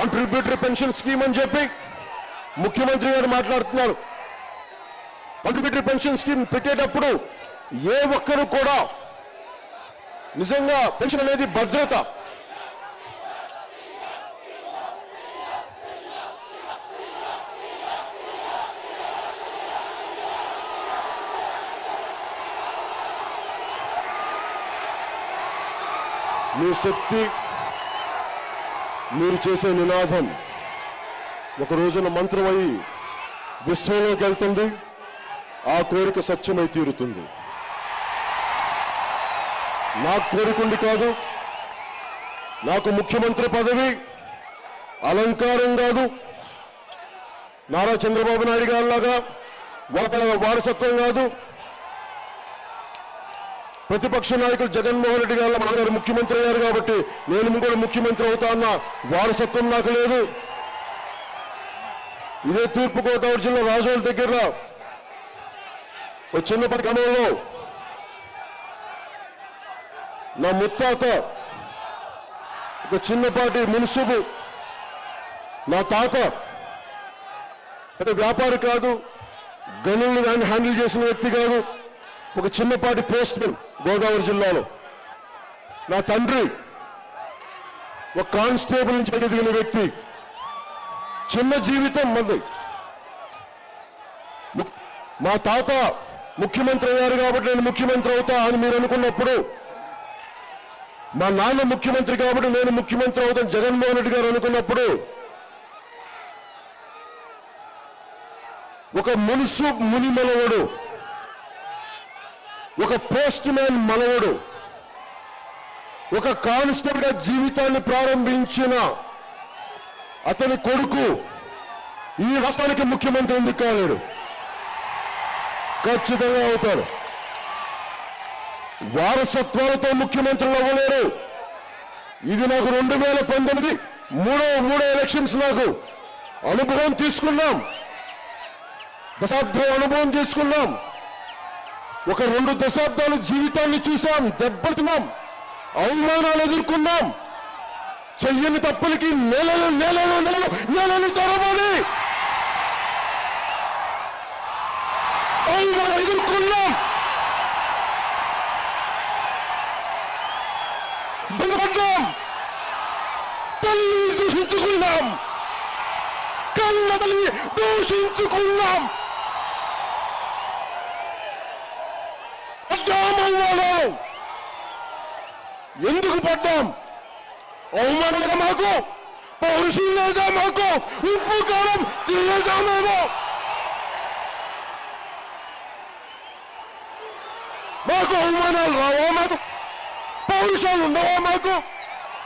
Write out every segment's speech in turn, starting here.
Contributory pension scheme అని చెప్పి ముఖ్యమంత్రి గారు మాట్లాడుతున్నారు. కంట్రిబ్యూటరీ పెన్షన్ స్కీమ్ పెట్టేటప్పుడు ఏ ఒక్కరు కూడా నిజంగా పెన్షన్ అనేది భద్రత. మీ శక్తి మీరు చేసే నినాదం ఒక రోజున మంత్రమై విశ్వంలోకి వెళ్తుంది. ఆ కోరిక సత్యమై తీరుతుంది. నాకు కోరికుండి కాదు. నాకు ముఖ్యమంత్రి పదవి అలంకారం కాదు. నారా చంద్రబాబు నాయుడు గారిలాగా వారసత్వం కాదు. ప్రతిపక్ష నాయకులు జగన్మోహన్ రెడ్డి గారు మన గారు ముఖ్యమంత్రి అయ్యారు కాబట్టి నేను కూడా ముఖ్యమంత్రి అవుతా అన్న వారసత్వం నాకు లేదు. ఇదే తూర్పుగోదావరి జిల్లా రాజోల దగ్గర ఒక చిన్నప్పటి క్రమంలో నా ముత్తాత ఒక చిన్నపాటి మున్సుబు నా తాత అంటే వ్యాపారి కాదు గనులను ఆయన హ్యాండిల్ చేసిన వ్యక్తి కాదు. ఒక చిన్నపాటి పోస్ట్మెన్ గోదావరి జిల్లాలో. నా తండ్రి ఒక కానిస్టేబుల్ నుంచి ఎదిగిన వ్యక్తి. చిన్న జీవితం మంది. మా తాత ముఖ్యమంత్రి అయ్యారు కాబట్టి నేను ముఖ్యమంత్రి అవుతా అని మీరు అనుకున్నప్పుడు మా నాన్న ముఖ్యమంత్రి కాబట్టి నేను ముఖ్యమంత్రి అవుతాను జగన్మోహన్ రెడ్డి గారు అనుకున్నప్పుడు ఒక మునుసు మునిమనుడు ఒక పోస్ట్ మ్యాన్ మనవడు ఒక కానిస్టేబుల్గా జీవితాన్ని ప్రారంభించిన అతని కొడుకు ఈ రాష్ట్రానికి ముఖ్యమంత్రి ఎందుకు కాలేడు? ఖచ్చితంగా అవుతాడు. వారసత్వాలతో ముఖ్యమంత్రులు అవ్వలేరు. ఇది నాకు రెండు వేల పంతొమ్మిది మూడో మూడో ఎలక్షన్స్ నాకు అనుభవం తీసుకున్నాం. దశాబ్దం అనుభవం తీసుకున్నాం. ఒక రెండు దశాబ్దాల జీవితాన్ని చూసాం దెబ్బతిన్నాం అవమానాలు ఎదుర్కొన్నాం చెయ్యని తప్పులకి నెలలు నెలలు నెలలు నెలలు తరబడి అవమానం ఎదుర్కొన్నాం బాధపడ్డాం తల్లిని దూషించుకున్నాం కళ్ళ తల్లి దూషించుకున్నాం ఎందుకు పడ్డాం? అవమానంగా మాకు? పౌరుషం లేదా మాకు? ఉప్పు కారం తినలేదా మేము? మాకు అవమానాలు రావా మాకు? పౌరుషాలు ఉండవా మాకు?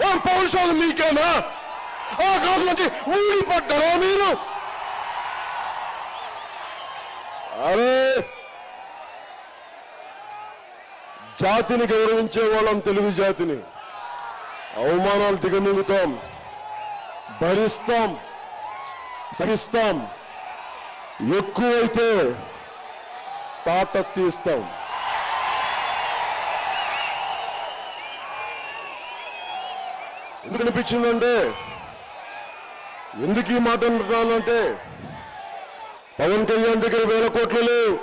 ఆ పౌరుషాలు మీకేనా? ఆ కాలం నుంచి ఊడిపడ్డారా మీరు? అరే! జాతిని గౌరవించే వాళ్ళం తెలుగు జాతిని. అవమానాలు దిగమింగుతాం. భరిస్తాం. సహిస్తాం. ఎక్కువైతే తాట తీస్తాం. ఎందుకు అనిపించిందంటే ఎందుకు ఈ మాట అంటున్నానంటే పవన్ కళ్యాణ్ దగ్గర వేల కోట్లు లేవు.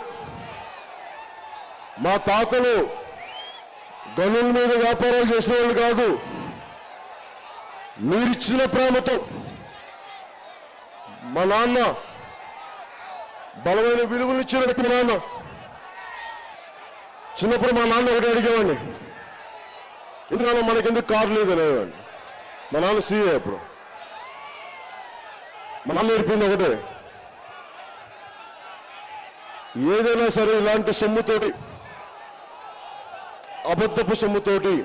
మా తాతలు గనుల మీద వ్యాపారాలు చేసిన వాళ్ళు కాదు. మీరిచ్చిన ప్రేమతో మా నాన్న బలమైన విలువలు ఇచ్చిన వ్యక్తి మా నాన్న. చిన్నప్పుడు మా నాన్న ఒకటి అడిగేవాడిని. ఎందుకన్నా మనకెందుకు కారు లేదు? అనేవాడిని. మా నాన్న సీఏ ఇప్పుడు మా నాన్న నేర్పింది ఒకటే. ఏదైనా సరే ఇలాంటి సొమ్ముతోటి అబద్ధపు సొమ్ముతోటి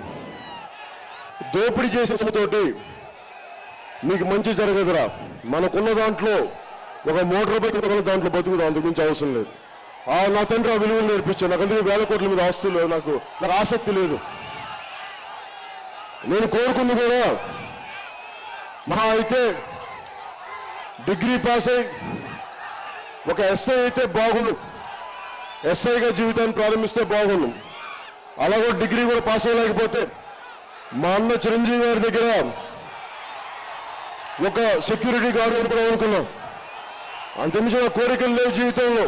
దోపిడీ చేసిన సొమ్ముతోటి మీకు మంచి జరగదురా. మనకున్న దాంట్లో ఒక మోటార్ బైక్ ఉన్న దాంట్లో బతుకుదాం అంతకు అవసరం లేదు. ఆ నా తండ్రి ఆ విలువలు నేర్పించాను నాకు అందుకే వేల కోట్ల మీద ఆస్తులు లేవు. నాకు నాకు ఆసక్తి లేదు. నేను కోరుకుంది కూడా మహా అయితే డిగ్రీ పాస్ అయి ఒక ఎస్ఐ అయితే బాగుండు. ఎస్ఐగా జీవితాన్ని ప్రారంభిస్తే బాగుండు. అలాగో డిగ్రీ కూడా పాస్ అవ్వలేకపోతే మా అన్న చిరంజీవి గారి దగ్గర ఒక సెక్యూరిటీ గార్డు అనుకున్నాం అంతమించిన కోరికలు లేవు జీవితంలో.